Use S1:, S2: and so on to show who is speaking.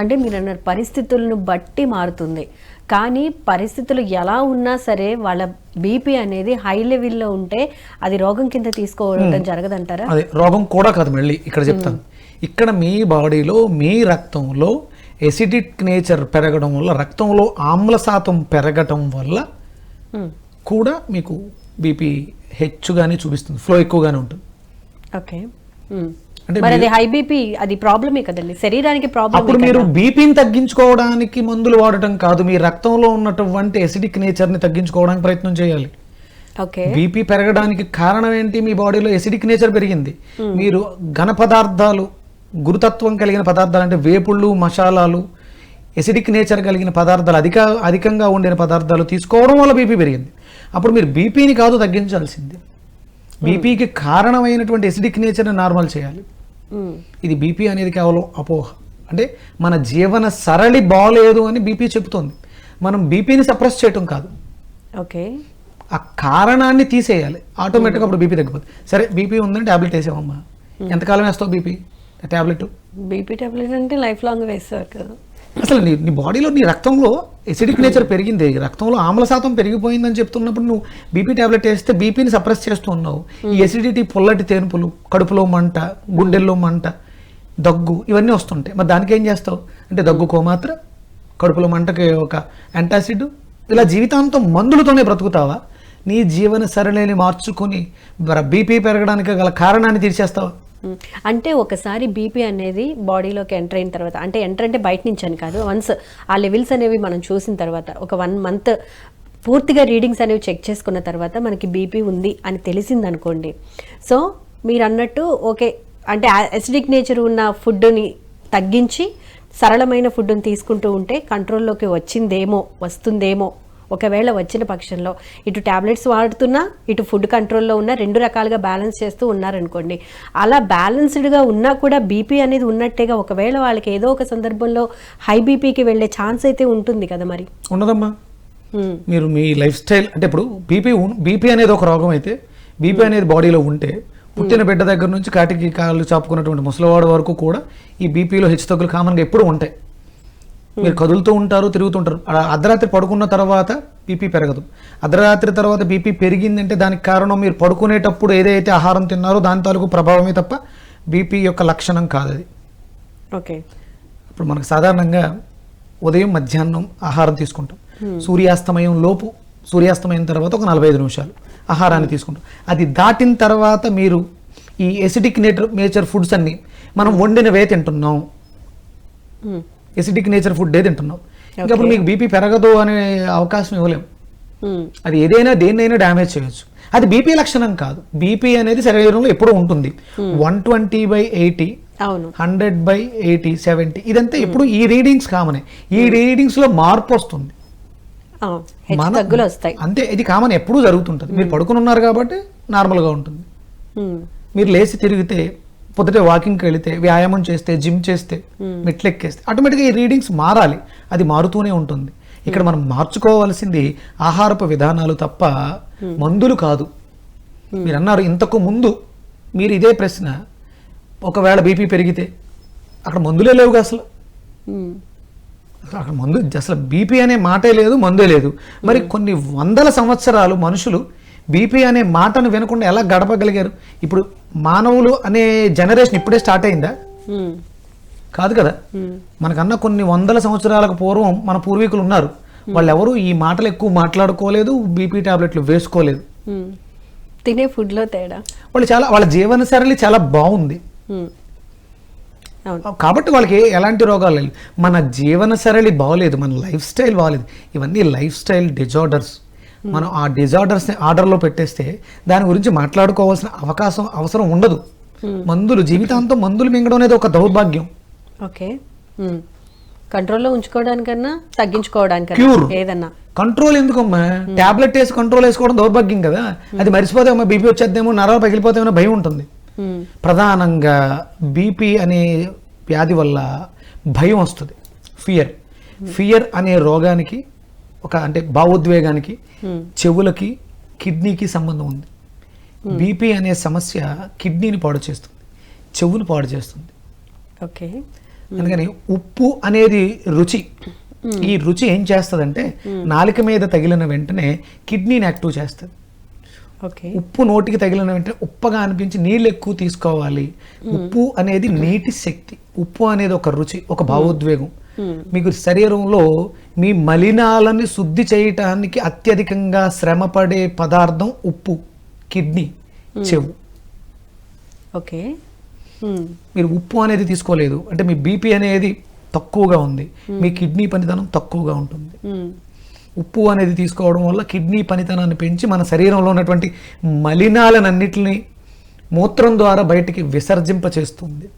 S1: అంటే మీరు అన్నారు పరిస్థితులను బట్టి మారుతుంది. కానీ పరిస్థితులు ఎలా ఉన్నా సరే వాళ్ళ బీపీ అనేది హై లెవెల్లో ఉంటే అది రోగం కింద తీసుకోవడం జరగదంటారా?
S2: అదే రోగం కూడా కాదు మళ్ళీ ఇక్కడ చెప్తాను. ఇక్కడ మీ బాడీలో మీ రక్తంలో ఎసిడిక్ నేచర్ పెరగడం వల్ల రక్తంలో ఆమ్ల శాతం పెరగటం వల్ల. కూడా మీకు బీపీ హెచ్చుగానే చూపిస్తుంది. ఫ్లో ఎక్కువగానే ఉంటుంది.
S1: ఓకే. మరి అది హై బీపీ అది ప్రాబ్లమే కదండి. శరీరానికి ప్రాబ్లం
S2: అప్పుడు మీరు బీపీని తగ్గించుకోవడానికి మందులు వాడటం కాదు. మీ రక్తంలో ఉన్నటువంటి ఎసిడిక్ నేచర్ని తగ్గించుకోవడానికి ప్రయత్నం చేయాలి.
S1: ఓకే.
S2: బీపీ పెరగడానికి కారణం ఏంటి? మీ బాడీలో ఎసిడిక్ నేచర్ పెరిగింది. మీరు ఘన పదార్థాలు గురుతత్వం కలిగిన పదార్థాలు అంటే వేపుళ్ళు మసాలాలు ఎసిడిక్ నేచర్ కలిగిన పదార్థాలు అధిక అధికంగా ఉండిన పదార్థాలు తీసుకోవడం వల్ల బీపీ పెరిగింది. అప్పుడు మీరు బీపీని కాదు తగ్గించాల్సింది. బీపీకి కారణమైనటువంటి ఎసిడిక్ నేచర్ని నార్మల్ చేయాలి. ఇది బీపీ అనేది కేవలం అపోహ. అంటే మన జీవన సరళి బాగలేదు అని బీపీ చెబుతోంది. మనం బీపీని సప్రెస్ చేయటం కాదు.
S1: ఓకే
S2: ఆ కారణాన్ని తీసేయాలి. ఆటోమేటిక్గా అప్పుడు బీపీ తగ్గిపోతుంది సరే బీపీ ఉందని ట్యాబ్లెట్ వేసావమ్మా. ఎంతకాలం వేస్తావు బీపీ? ట్యాబ్లెట్
S1: బీపీ టాబ్లెట్ అంటే లైఫ్ లాంగ్ వేస్తారు కదా.
S2: అసలు నీ నీ బాడీలో నీ రక్తంలో ఎసిడిక్ నేచర్ పెరిగింది. రక్తంలో ఆమ్ల శాతం పెరిగిపోయిందని చెప్తున్నప్పుడు నువ్వు బీపీ టాబ్లెట్ వేస్తే బీపీని సప్రెస్ చేస్తూ ఉన్నావు ఈ ఎసిడిటీ పొల్లటి తేనుపులు కడుపులో మంట గుండెల్లో మంట దగ్గు ఇవన్నీ వస్తుంటాయి. మరి దానికి ఏం చేస్తావు? అంటే దగ్గుకో మాత్రం కడుపులో మంటకి ఒక యాంటాసిడ్ ఇలా జీవితాంతం మందులతోనే బ్రతుకుతావా? నీ జీవన సరళిని మార్చుకొని బీపీ పెరగడానికి గల కారణాన్ని తీర్చేస్తావా.
S1: అంటే ఒకసారి బీపీ అనేది బాడీలోకి ఎంటర్ అయిన తర్వాత అంటే ఎంటర్ అంటే బయట నుంచి అని కాదు వన్స్ ఆ లెవెల్స్ అనేవి మనం చూసిన తర్వాత ఒక వన్ మంత్ పూర్తిగా రీడింగ్స్ అనేవి చెక్ చేసుకున్న తర్వాత మనకి బీపీ ఉంది అని తెలిసింది అనుకోండి సో మీరు అన్నట్టు ఓకే అంటే అసిడిక్ నేచర్ ఉన్న ఫుడ్ని తగ్గించి సరళమైన ఫుడ్ని తీసుకుంటూ ఉంటే కంట్రోల్లోకి వచ్చిందేమో వస్తుందేమో ఒకవేళ వచ్చిన పక్షంలో ఇటు టాబ్లెట్స్ వాడుతున్నా ఇటు ఫుడ్ కంట్రోల్లో ఉన్న రెండు రకాలుగా బ్యాలెన్స్ చేస్తూ ఉన్నారనుకోండి. అలా బ్యాలెన్స్డ్గా ఉన్నా కూడా బీపీ అనేది ఉన్నట్టేగా ఒకవేళ వాళ్ళకి ఏదో ఒక సందర్భంలో హై బీపీకి వెళ్ళే ఛాన్స్ అయితే ఉంటుంది కదా మరి?
S2: ఉండదమ్మా.
S1: మ్మ్.
S2: మీరు మీ లైఫ్ స్టైల్ అంటే ఇప్పుడు బీపీ బీపీ అనేది ఒక రోగం అయితే బీపీ అనేది బాడీలో ఉంటే పుట్టిన బిడ్డ దగ్గర నుంచి కాటికి కాళ్ళు చాపుకున్నటువంటి ముసలివాడు వరకు కూడా ఈ బీపీలో హెచ్చుతగ్గులు కామన్గా ఎప్పుడు ఉంటాయి. మీరు కదులుతూ ఉంటారు తిరుగుతుంటారు అలా అర్ధరాత్రి పడుకున్న తర్వాత బీపీ పెరగదు. అర్ధరాత్రి తర్వాత బీపీ పెరిగిందంటే దానికి కారణం మీరు పడుకునేటప్పుడు ఏదైతే ఆహారం తిన్నారో దాని తాలూకు ప్రభావమే తప్ప బీపీ యొక్క లక్షణం కాదు అది
S1: ఓకే.
S2: ఇప్పుడు మనకు సాధారణంగా ఉదయం మధ్యాహ్నం ఆహారం తీసుకుంటాం. సూర్యాస్తమయం లోపు సూర్యాస్తమయం తర్వాత ఒక నలభై ఐదు నిమిషాలు ఆహారాన్ని తీసుకుంటాం. అది దాటిన తర్వాత మీరు ఈ ఎసిడిక్ నేచర్ నేచర్ ఫుడ్స్ అన్ని మనం వండినవే తింటున్నాం. ఎసిడిక్ నేచర్ ఫుడ్ ఏ తింటున్నాం. ఇంకా అప్పుడు మీకు బీపీ పెరగదు అనే అవకాశం ఇవ్వలేం.
S1: మ్మ్.
S2: అది ఏదైనా దేన్నైనా డ్యామేజ్ చేయొచ్చు. అది బీపీ లక్షణం కాదు. బీపీ అనేది శరీరంలో ఎప్పుడూ ఉంటుంది. One twenty by eighty hundred by eighty seventy ఇదంతా ఎప్పుడు ఈ రీడింగ్స్ కామనే. ఈ రీడింగ్స్లో మార్పు వస్తుంది.
S1: వస్తాయి.
S2: అంతే ఇది కామన్ ఎప్పుడూ జరుగుతుంటుంది. మీరు పడుకుని ఉన్నారు కాబట్టి నార్మల్గా ఉంటుంది. మీరు లేచి తిరిగితే పొద్దుటే వాకింగ్కి వెళితే వ్యాయామం చేస్తే జిమ్ చేస్తే మెట్లు ఎక్కేస్తే ఆటోమేటిక్గా ఈ రీడింగ్స్ మారాలి. అది మారుతూనే ఉంటుంది. ఇక్కడ మనం మార్చుకోవాల్సింది ఆహారపు విధానాలు తప్ప మందులు కాదు. మీరు అన్నారు ఇంతకు ముందు మీరు ఇదే ప్రశ్న ఒకవేళ బీపీ పెరిగితే అక్కడ మందులే లేవుగా అసలు. అక్కడ మందు అసలు బీపీ అనే మాటే లేదు మందే లేదు. మరి కొన్ని వందల సంవత్సరాలు మనుషులు బీపీ అనే మాటను వినకుండా ఎలా గడపగలిగారు? ఇప్పుడు మానవులు అనే జనరేషన్ ఇప్పుడే స్టార్ట్ అయిందా. కాదు కదా. మనకన్నా కొన్ని వందల సంవత్సరాలకు పూర్వం మన పూర్వీకులు ఉన్నారు. వాళ్ళు ఎవరు ఈ మాటలు ఎక్కువ మాట్లాడుకోలేదు బీపీ టాబ్లెట్లు వేసుకోలేదు.
S1: తినే ఫుడ్లో తేడా.
S2: వాళ్ళు చాలా వాళ్ళ జీవన సరళి చాలా బాగుంది. కాబట్టి వాళ్ళకి ఎలాంటి రోగాలు లేవు. మన జీవన సరళి బాగలేదు మన లైఫ్ స్టైల్ బాగలేదు. ఇవన్నీ లైఫ్ స్టైల్ డిజార్డర్స్. మనం ఆ డిజార్డర్స్ని ఆర్డర్లో పెట్టేస్తే దాని గురించి మాట్లాడుకోవాల్సిన అవకాశం అవసరం ఉండదు. మందులు జీవితాంతం మందులు మింగడం అనేది ఒక దౌర్భాగ్యం.
S1: ఓకే. మ్మ్. కంట్రోల్లో ఉంచుకోవడానికన్నా తగ్గించుకోవడానికన్నా
S2: Cure.
S1: ఏదన్నా.
S2: కంట్రోల్ ఎందుకమ్మా? టాబ్లెట్ వేసి కంట్రోల్ వేసుకోవడం దౌర్భాగ్యం కదా? అది మరిచిపోతే అమ్మా బీపీ వచ్చేద్దేమో నరాలు పగిలిపోతేమో భయం ఉంటుంది. ప్రధానంగా బీపీ అనే వ్యాధి వల్ల భయం వస్తుంది. ఫియర్ ఫియర్ అనే రోగానికి ఒక అంటే భావోద్వేగానికి
S1: మ్మ్.
S2: చెవులకి కిడ్నీకి సంబంధం ఉంది. బీపీ అనే సమస్య కిడ్నీని పాడు చేస్తుంది చెవును పాడు చేస్తుంది.
S1: ఓకే.
S2: అందుకని ఉప్పు అనేది రుచి. ఈ రుచి ఏం చేస్తుందంటే నాలుక మీద తగిలిన వెంటనే కిడ్నీని యాక్టివ్ చేస్తుంది.
S1: ఓకే.
S2: ఉప్పు నోటికి తగిలిన వెంటనే ఉప్పగా అనిపించి నీళ్ళు ఎక్కువ తీసుకోవాలి. ఉప్పు అనేది నీటి శక్తి. ఉప్పు అనేది ఒక రుచి ఒక భావోద్వేగం. మీకు శరీరంలో మీ మలినాలని శుద్ధి చేయటానికి అత్యధికంగా శ్రమపడే పదార్థం ఉప్పు కిడ్నీ చెవు.
S1: ఓకే. మ్మ్.
S2: మీరు ఉప్పు అనేది తీసుకోలేదు. అంటే మీ బీపీ అనేది తక్కువగా ఉంది. మీ కిడ్నీ పనితనం తక్కువగా ఉంటుంది. ఉప్పు అనేది తీసుకోవడం వల్ల కిడ్నీ పనితనాన్ని పెంచి మన శరీరంలో ఉన్నటువంటి మలినాలన్నిటిని మూత్రం ద్వారా బయటికి విసర్జింప చేస్తుంది.